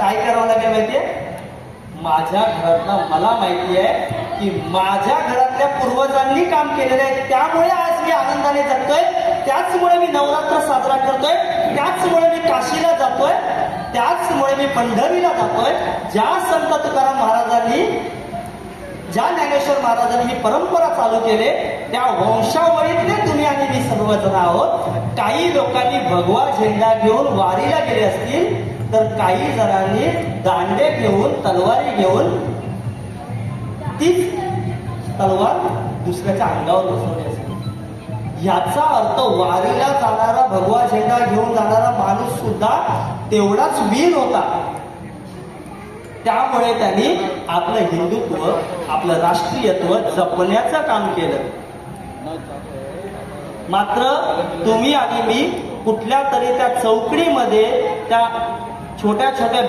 काय करावं लागेल माहितीये? माझ्या घरातलं मला माहिती आहे की माझ्या घरातल्या पूर्वजांनी काम केलेलं आहे. त्यामुळे आज मी आनंदाने जगतोय. त्याचमुळे मी नवरात्र साजरा करतोय. त्याचमुळे मी काशीला जातोय. त्याचमुळे मी पंढरीला जातोय. ज्या संत तुकाराम महाराजांनी ज्या ज्ञानेश्वर महाराजांनी ही परंपरा चालू केली त्या वंशावळीतले तुम्ही आणि मी सर्वजण आहोत. काही लोकांनी भगवा झेंडा घेऊन वारीला गेले असतील तर काही जणांनी दांडे घेऊन तलवारी घेऊन तीच तलवार दुसऱ्याच्या अंगावर बसवली असते याचा अर्थ वारीला जाणारा भगवा झेंडा घेऊन जाणारा माणूस सुद्धा तेवढाच वीर होता. त्यामुळे त्यांनी आपलं हिंदुत्व आपलं राष्ट्रीयत्व जपण्याचं काम केलं. मात्र तुम्ही आणि मी कुठल्या तरी त्या चौकडीमध्ये त्या छोट्या छोट्या